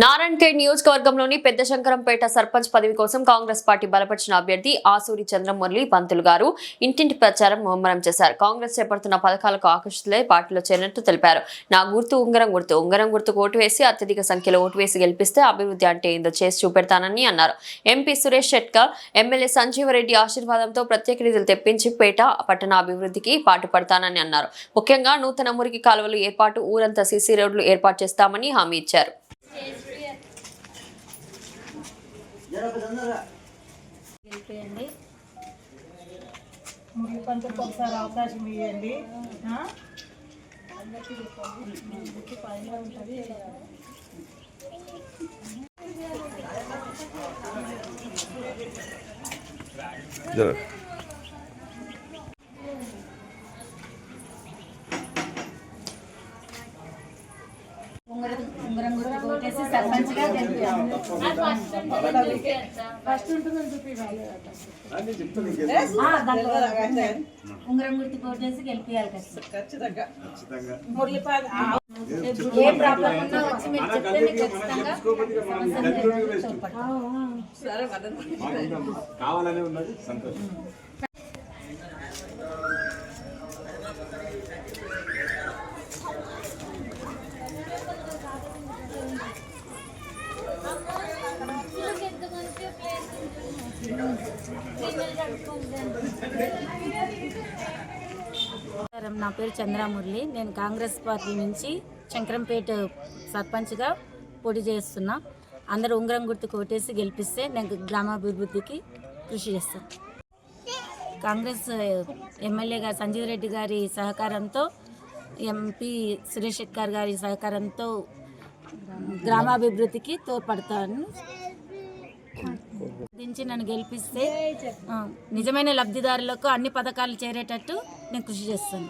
నారాయణఖేడ్ నియోజకవర్గంలోని పెద్ద శంకరంపేట సర్పంచ్ పదవి కోసం కాంగ్రెస్ పార్టీ బలపరిచిన అభ్యర్థి ఆసూరి చంద్రమురళి పంతులు గారు ఇంటింటి ప్రచారం ముమ్మరం చేశారు. కాంగ్రెస్ చేపడుతున్న పథకాలకు ఆకర్షితులై పార్టీలో చేరినట్టు తెలిపారు. నా గుర్తు ఉంగరం గుర్తు. ఉంగరం గుర్తుకు ఓటు వేసి అత్యధిక సంఖ్యలో ఓటు వేసి గెలిపిస్తే అభివృద్ధి అంటే ఏందో చేసి చూపెడతానని అన్నారు. ఎంపీ సురేష్ షెట్కర్ ఎమ్మెల్యే సంజీవరెడ్డి ఆశీర్వాదంతో ప్రత్యేక నిధులు తెప్పించి పేట పట్టణ అభివృద్ధికి పాటుపడతానని అన్నారు. ముఖ్యంగా నూతన మురికి కాలువలు ఏర్పాటు ఊరంతా సీసీ రోడ్లు ఏర్పాటు చేస్తామని హామీ ఇచ్చారు. గెలిపేయండి ముగ్గురు పంతులకు ఒకసారి అవకాశం ఇవ్వండి. ఆ? ఉంగరం ఉంగరం గెలిపాము ఫస్ట్ ఉంటుందని చూపివ్వాలి ఉంగరం గుర్తు కొట్టేసి గెలిపియాలి ఖచ్చితంగా. ఏ ప్రాబ్లం ఉన్నా వచ్చి మీరు చెప్తే మీకు ఖచ్చితంగా. కావాలనే ఉన్నది సంతోషం. నా పేరు చంద్రమురళి. నేను కాంగ్రెస్ పార్టీ నుంచి శంకరంపేట సర్పంచ్గా పోటీ చేస్తున్నా. అందరూ ఉంగరం గుర్తు కొట్టేసి గెలిపిస్తే నేను గ్రామాభివృద్ధికి కృషి చేస్తాను కాంగ్రెస్ ఎమ్మెల్యే గారు సంజీవ్ రెడ్డి గారి సహకారంతో ఎంపీ సురేష్ శెట్కర్ గారి సహకారంతో గ్రామాభివృద్ధికి తోడ్పడతాను. దించి నన్ను గెలిపిస్తే నిజమైన లబ్ధిదారులకు అన్ని పథకాలు చేరేటట్టు నేను కృషి చేస్తాను.